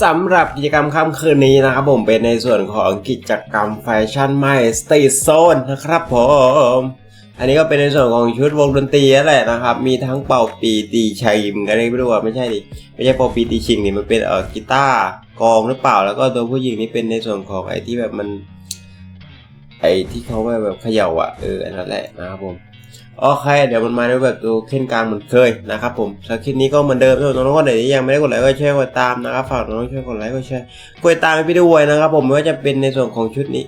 สำหรับกิจกรรมค่ำคืนนี้นะครับผมเป็นในส่วนของกิจกรรมแฟชั่นใหม่ Street Zone นะครับผม อันนี้ก็เป็นในส่วนของชุดวงดนตรีนั่นแหละนะครับ มีทั้งเป่าปีตีชัยมกันไม่รู้ว่าไม่ใช่ดิไม่ใช่เป่าปีตีชิงนี่มันเป็นเออกีตาร์กองหรือเปล่า แล้วก็ตัวผู้หญิงนี่เป็นในส่วนของไอ้ที่แบบมัน ไอ้ที่เขาแบบแบบเขย่าอะเอออันนั้นแหละนะครับผม โอเค เดี๋ยวมันมาด้วยแบบตัวเข้นกลางเหมือนเคยนะครับผมสำหรับคลิปนี้ก็เหมือนเดิมน้องๆคนไหนที่ยังไม่ได้กดไลค์ก็ช่วยกดตามนะครับฝากน้องๆช่วยกดไลค์กดแชร์กดตามให้พี่ด้วยนะครับผมไม่ว่าจะเป็นในส่วนของชุดนี้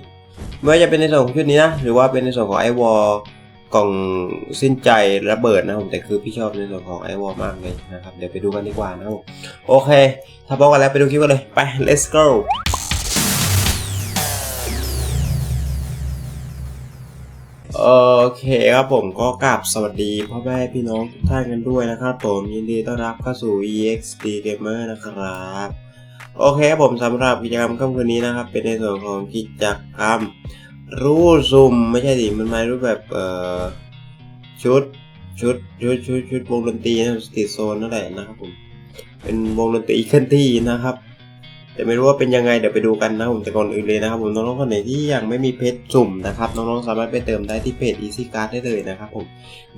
ไม่ว่าจะเป็นในส่วนของชุดนี้นะหรือว่าเป็นในส่วนของไอวอลกล่องสิ้นใจระเบิดนะครับผมแต่คือพี่ชอบในส่วนของไอวอลมากเลยนะครับเดี๋ยวไปดูกันดีกว่านะครับผมโอเค ถ้าพร้อมกันแล้วไปดูคลิปกันเลยไป let's go โอเคครับผมก็กราบสวัสดีพ่อแม่พี่น้องทุกท่านกันด้วยนะครับผมยินดีต้อนรับเข้าสู่ EXD Gamer นะครับโอเคครับผมสำหรับกิจกรรมค่ำคืนนี้นะครับ เป็นในส่วนของกิจกรรมรู้ซุ่มไม่ใช่ดิมันมารูปแบบเอ่อชุดชุดชุดชุดชุดวงดนตรีนะสตรีโซนนั่นแหละนะครับผมเป็นวงดนตรีเคลื่อนที่นะครับ แต่ไม่รู้ว่าเป็นยังไงเดี๋ยวไปดูกันนะผมแต่ก่อนอื่นเลยนะครับผมน้องๆคนไหนที่ยังไม่มีเพจสุ่มนะครับน้องๆสามารถไปเติมได้ที่เพจ Easy Card ได้เลยนะครับผม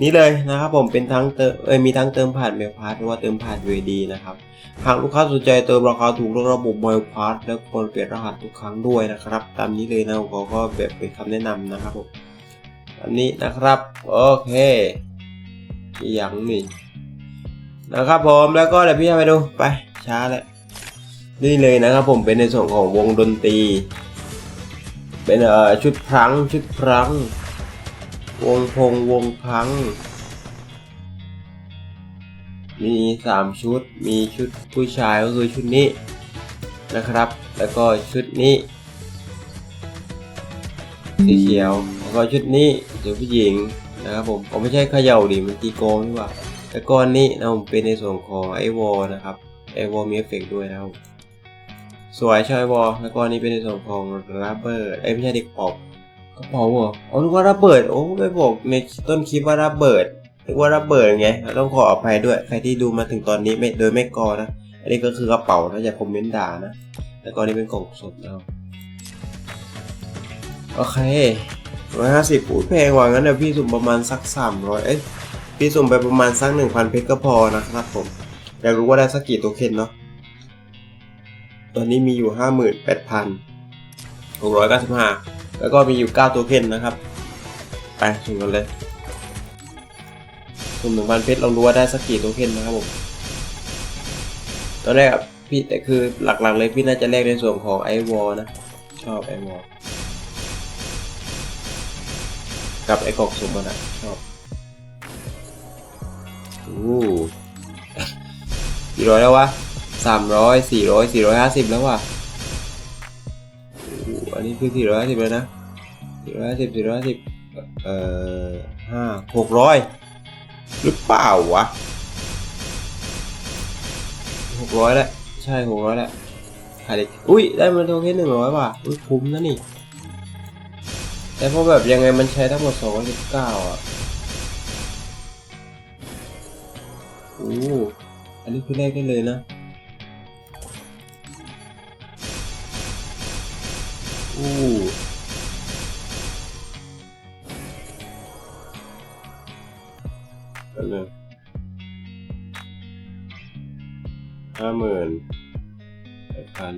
นี่เลยนะครับผมเป็นทั้งเติมเอ้ยมีทั้งเติมผ่านเมลพาสหรือว่าเติมผ่าน UAD นะครับหากลูกค้าสนใจเติมราคาถูกระบบเมลพาสแล้วควรเปลี่ยนรหัสทุกครั้งด้วยนะครับ ตามนี้เลยนะผมก็แบบเป็นคำแนะนำนะครับผมอันนี้นะครับโอเคอย่างนึ่งนะครับผมแล้วก็เดี๋ยวพี่จะไปดูไปช้าแล้ว นี่เลยนะครับผมเป็นในส่วนของวงดนตรี เป็นเอ่อชุดพลังชุดพลัง วงพงวงพัง มีสามชุด มีชุดผู้ชายก็คือชุดนี้นะครับ แล้วก็ชุดนี้สีเขียวแล้วก็ชุดนี้ชุดผู้หญิงนะครับผมผมไม่ใช่เขย่าดิมันตีโกงนี่ว่าแล้วก็อันนี้นะผมเป็นในส่วนของไอวอลนะครับไอวอลมีเอฟเฟกต์ด้วยนะครับ สวยใช่บอแล้วก็อันนี้เป็นในส่วนของรับเบิร์ดเอ้ยไม่ใช่เด็กปอบกระเป๋าเหรออ๋อนึกว่ารับเบิร์ดโอ้ไม่บอกในต้นคลิปว่ารับเบิร์ดนึกว่ารับเบิร์ดไง ต้องขออภัยด้วย ใครที่ดูมาถึงตอนนี้ไม่โดยไม่กอนะ อันนี้ก็คือกระเป๋านะอย่าคอมเมนต์ด่านะ แล้วก็อันนี้เป็นกล่องสดนะครับโอเคร้อยห้าสิบพูดแพงกว่างั้นเดี๋ยวพี่สุ่มประมาณสักสามร้อยเอ้ย พี่สุ่มไปประมาณสักหนึ่งพันเพชรก็พอนะครับผม อยากรู้ว่าได้สักกี่ตัวเคนเนาะ ตอนนี้มีอยู่ห้าหมื่นแปดพันหกร้อยเก้าสิบห้าแล้วก็มีอยู่เก้าตัวเพนนะครับ ไปสุ่มกันเลยสุ่มหนึ่งพันเพชรลองดูว่าได้สักกี่ตัวเพนนะครับผม ตอนแรกพี่แต่คือหลักๆเลยพี่น่าจะแลกในส่วนของไอวอลนะ ชอบไอวอลกับไอกอกสุ่มมันอะชอบอู้กี่ร้อยแล้ววะ สามร้อยสี่ร้อยสี่ร้อยห้าสิบแล้วว่ะอันนี้คือสี่ร้อยห้าสิบเลยนะสี่ร้อยห้าสิบสี่ร้อยห้าสิบเอ่อห้าหกร้อยหรือเปล่าวะหกร้อยแหละใช่หกร้อยแหละขายเด็กอุ้ยได้มาโทเค็นหนึ่งร้อยว่ะอุ้ยคุ้มนะนี่แต่พอแบบยังไงมันใช้ทั้งหมดสองร้อยสิบเก้าอะโอ้อันนี้คือแรกได้เลยนะ อู้กันเลยห้าหมื่นแปดพัน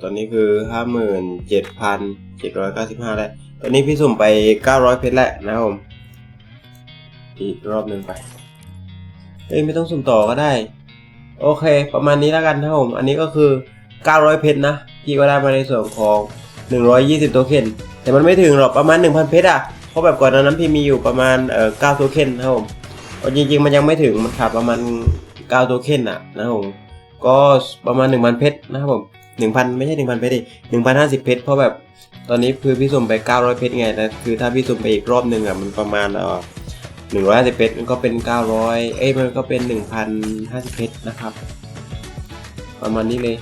ตอนนี้คือห้าหมื่นเจ็ดพันเจ็ดร้อยเก้าสิบห้าแล้ว ตอนนี้พี่สุ่มไปเก้าร้อยเพชรแล้วนะครับผม อีกรอบหนึ่งไป เอ้ยไม่ต้องสุ่มต่อก็ได้ โอเค ประมาณนี้แล้วกันนะครับผม อันนี้ก็คือ 900 เพชรนะ พี่ก็ได้มาในส่วนของ 120 โทเค็น แต่มันไม่ถึงหรอกประมาณ 1,000 เพชรอะ เพราะแบบก่อนหนานั้นพี่มีอยู่ประมาณเอ่อ9โทเค็นนะครับผมเอาจริงๆมันยังไม่ถึง มันขาดประมาณ 9 โทเค็นอะนะครับผม ก็ประมาณ 1,000 เพชรนะครับผม1,000 ไม่ใช่ 1,000 เพชรดิ1,050 เพชร เพราะแบบตอนนี้คือพี่สุ่มไป 900 เพชรไงแต่คือถ้าพี่สุ่มไปอีกรอบหนึ่งอะมันประมาณเอ่อหนึ่งร้อยห้าสิบเพชรมันก็เป็นเก้าร้อยเอ้ยมันก็เป็นหนึ่งพันห้าสิบเพชรนะครับ ประมาณนี้เลย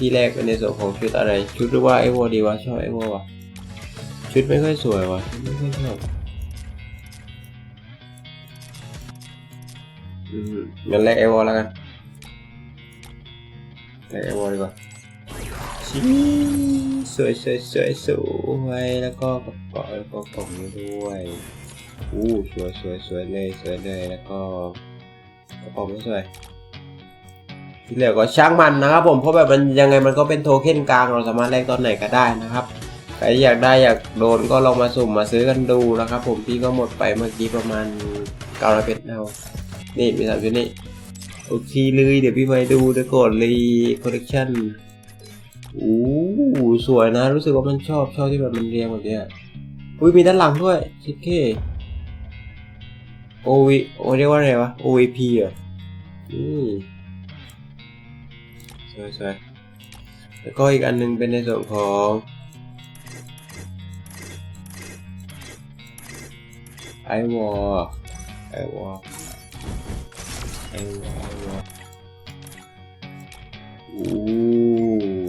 ที่แรกเป็นในส่วนของชุดอะไร ชุดหรือว่าไอวดีวะชอบไอววะชุดไม่ค่อยสวยวะชุดไม่ค่อยชอบอืมงั้นแรกไอวแล้วกันแลกไอวดีกว่าชี้สวยสวยสวยสวยแล้วก็กระเป๋าแล้วก็กล่องนี้ด้วยอู้สวยสวยสวยเลยสวยเลยแล้วก็กระเป๋าไม่สวย ที่เหลือก็ช่างมันนะครับผมเพราะแบบมันยังไงมันก็เป็นโทเค็นกลางเราสามารถแลกตอนไหนก็ได้นะครับใครอยากได้อยากโดนก็ลองมาสุ่มมาซื้อกันดูนะครับผมพี่ก็หมดไปเมื่อกี้ประมาณเก้าร้อยเพชรเอานี่มีสามชุดนี้โอเคเลยเดี๋ยวพี่ไปดูเดี๋ยวก่อนเลยคอลเลคชั่นอู้สวยนะ รู้สึกว่ามันชอบชอบที่แบบมันเรียงแบบเนี้ยอุ้ยมีด้านหลังด้วยชิคเก้โอวีโอเรียกว่าอะไรวะ OVP เหรอนี่ วยสวยแล้วก็อีกอันหนึงเป็นในส่วนของไอวอลไอวอลไอวอลไอวอลอู้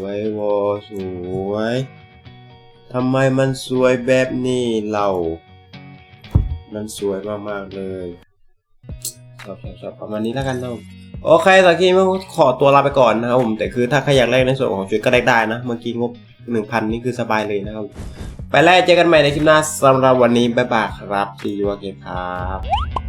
ไอวอลสวยทำไมมันสวยแบบนี้เรา มันสวยมากๆเลยชอบชอบชอบประมาณนี้แล้วกันเนาะ โอเคตอนนี้ไม่ขอตัวลาไปก่อนนะครับผม แต่คือถ้าใครอยากแลกในส่วนของชุดก็ได้ได้นะ เมื่อกี้งบหนึ่งพันนี่คือสบายเลยนะครับ ไปแล้วเจอกันใหม่ในคลิปหน้าสำหรับวันนี้บ๊ายบายครับ see you again ครับ